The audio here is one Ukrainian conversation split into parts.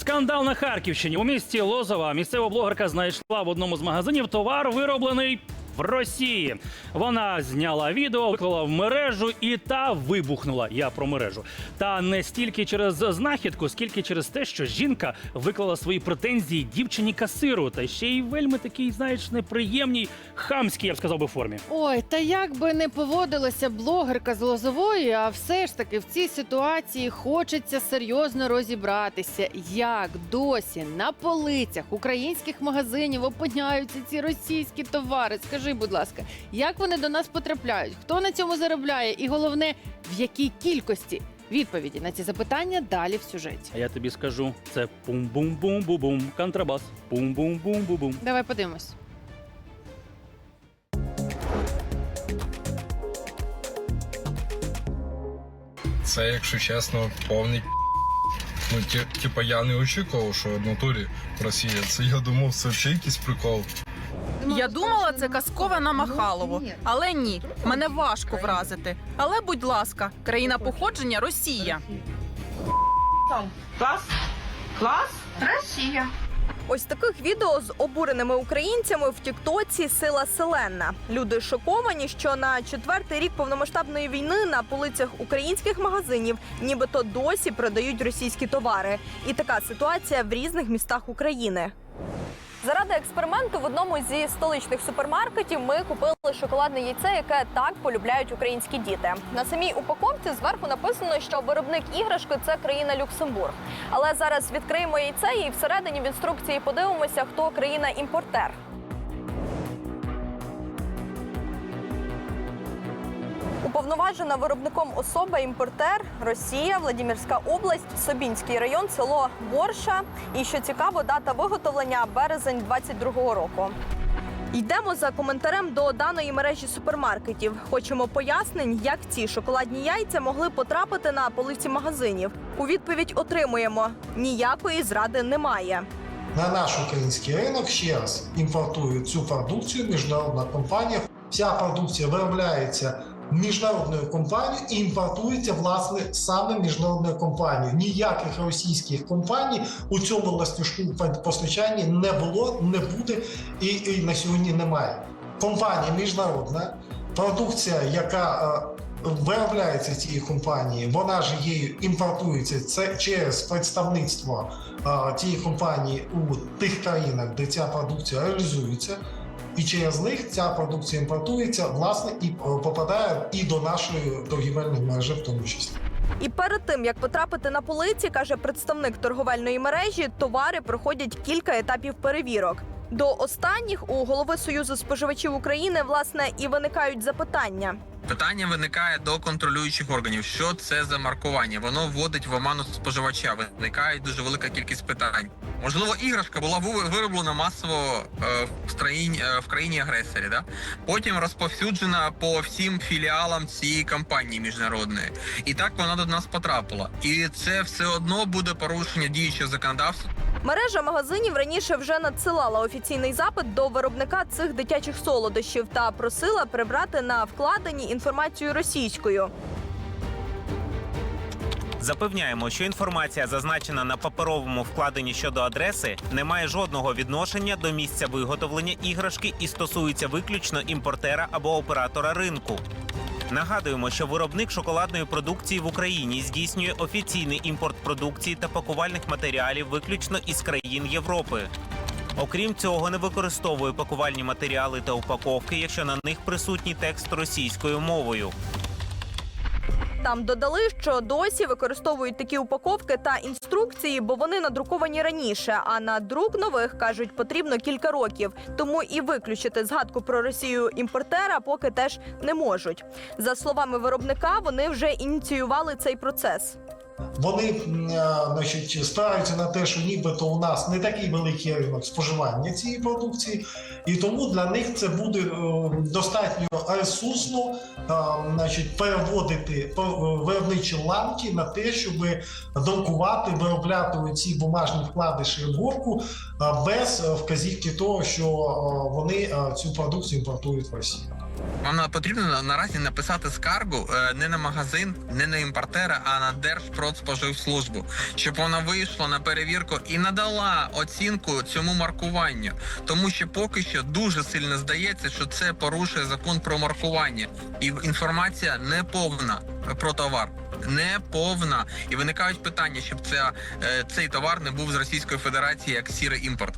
Скандал на Харківщині. У місті Лозова місцева блогерка знайшла в одному з магазинів товар, вироблений Росії. Вона зняла відео, виклала в мережу і та вибухнула. Я про мережу. Та не стільки через знахідку, скільки через те, що жінка виклала свої претензії дівчині касиру, та ще й вельми такий, знаєш, неприємній, хамській, я б сказав би, формі. Ой, та як би не поводилася блогерка з Лозової, а все ж таки в цій ситуації хочеться серйозно розібратися, як досі на полицях українських магазинів опиняються ці російські товари. Скажи, будь ласка, як вони до нас потрапляють? Хто на цьому заробляє? І головне, в якій кількості? Відповіді на ці запитання далі в сюжеті. А я тобі скажу, це пум-бум-бум-бум-бум, контрабас. Пум-бум-бум-бум-бум. Давай подивимось. Це, якщо чесно, повний. Ну, ті- типа, я не очікував, що в натурі Росія. Це я думав, це взагалі якийсь прикол. Я думала, це казкове на Махалову, але ні, мене важко вразити. Але, будь ласка, країна походження Росія. Клас? Клас? Росія. Ось таких відео з обуреними українцями в Тіктоці сила селена. Люди шоковані, що на четвертий рік повномасштабної війни на полицях українських магазинів нібито досі продають російські товари. І така ситуація в різних містах України. Заради експерименту в одному зі столичних супермаркетів ми купили шоколадне яйце, яке так полюбляють українські діти. На самій упаковці зверху написано, що виробник іграшки це країна Люксембург. Але зараз відкриємо яйце і всередині в інструкції подивимося, хто країна-імпортер. Уповноважена виробником особа імпортер Росія, Владимирська область, Собінський район, село Борша. І що цікаво, дата виготовлення березень 22-го року. Йдемо за коментарем до даної мережі супермаркетів. Хочемо пояснень, як ці шоколадні яйця могли потрапити на полиці магазинів. У відповідь отримуємо: ніякої зради немає. на наш український ринок ще раз імпортує цю продукцію міжнародна компанія. Вся продукція виробляється міжнародною компанією і імпортується власне саме міжнародною компанією. Ніяких російських компаній у цьому ластівку постачанні не було, не буде і, і на сьогодні немає. Компанія міжнародна, продукція, яка е, виробляється цією компанією, вона ж її імпортується це через представництво е, тієї компанії у тих країнах, де ця продукція реалізується. І через них ця продукція імпортується, власне, і е, попадає і до нашої торгівельної мережі, в тому числі. І перед тим як потрапити на полиці, каже представник торговельної мережі, товари проходять кілька етапів перевірок. До останніх у голови Союзу споживачів України власне і виникають запитання. Питання виникає до контролюючих органів. Що це за маркування? Воно вводить в оману споживача. Виникає дуже велика кількість питань. Можливо, іграшка була вироблена масово е, в країні е, в країні агресорі, да? потім розповсюджена по всім філіалам цієї компанії міжнародної. І так вона до нас потрапила. І це все одно буде порушення діючого законодавства. Мережа магазинів раніше вже надсилала офіційний запит до виробника цих дитячих солодощів та просила прибрати на вкладені інформацію російською. Запевняємо, що інформація, зазначена на паперовому вкладенні щодо адреси, не має жодного відношення до місця виготовлення іграшки і стосується виключно імпортера або оператора ринку. Нагадуємо, що виробник шоколадної продукції в Україні здійснює офіційний імпорт продукції та пакувальних матеріалів виключно із країн Європи. Окрім цього, не використовує пакувальні матеріали та упаковки, якщо на них присутній текст російською мовою. Там додали, що досі використовують такі упаковки та інструкції, бо вони надруковані раніше. А на друк нових кажуть потрібно кілька років. Тому і виключити згадку про Росію імпортера поки теж не можуть. За словами виробника, вони вже ініціювали цей процес. Вони е, значить, спираються на те, що нібито у нас не такий великий ринок споживання цієї продукції, і тому для них це буде е, достатньо ресурсно е, значить, переводити виробничі ланки на те, щоб друкувати, виробляти ці бумажні вкладиші в горку е, без вказівки того, що вони цю продукцію імпортують в Росію. Вам потрібно наразі написати скаргу е, не на магазин, не на імпортера, а на Держпродспоживслужбу, щоб вона вийшла на перевірку і надала оцінку цьому маркуванню, тому що поки що дуже сильно здається, що це порушує закон про маркування, і інформація не повна про товар. Не повна і виникають питання, щоб ця, е, цей товар не був з Російської Федерації як сірий імпорт.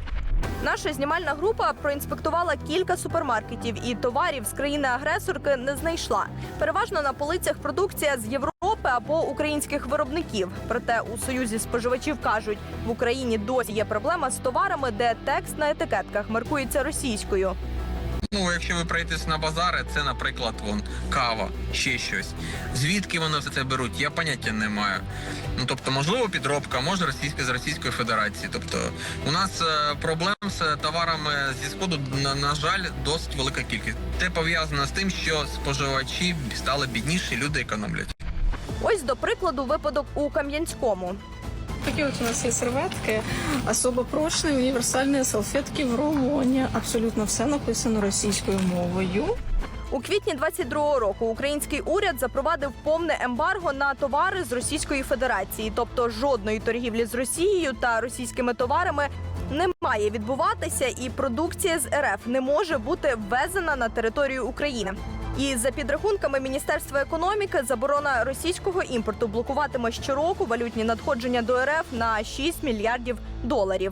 Наша знімальна група проінспектувала кілька супермаркетів і товарів з країни-агресорки не знайшла. Переважно на полицях продукція з Європи або українських виробників. Проте у союзі споживачів кажуть, в Україні досі є проблема з товарами, де текст на етикетках маркується російською. Ну, якщо ви прийдете на базари, це, наприклад, вон кава, ще щось. Звідки вони все це беруть, я поняття не маю. Ну тобто, можливо, підробка, може російська з Російської Федерації. Тобто, у нас е, проблем з товарами зі сходу, на, на жаль, досить велика кількість. Це пов'язано з тим, що споживачі стали бідніші, люди економлять. Ось до прикладу, випадок у Кам'янському. Такие вот у нас есть серветки, особо прочні універсальні салфетки в рулоні. Абсолютно все написано російською мовою. У квітні 22-го року український уряд запровадив повне ембарго на товари з Російської Федерації, тобто жодної торгівлі з Росією та російськими товарами не має відбуватися, і продукція з РФ не може бути ввезена на територію України. І за підрахунками Міністерства економіки, заборона російського імпорту блокуватиме щороку валютні надходження до РФ на 6 мільярдів доларів.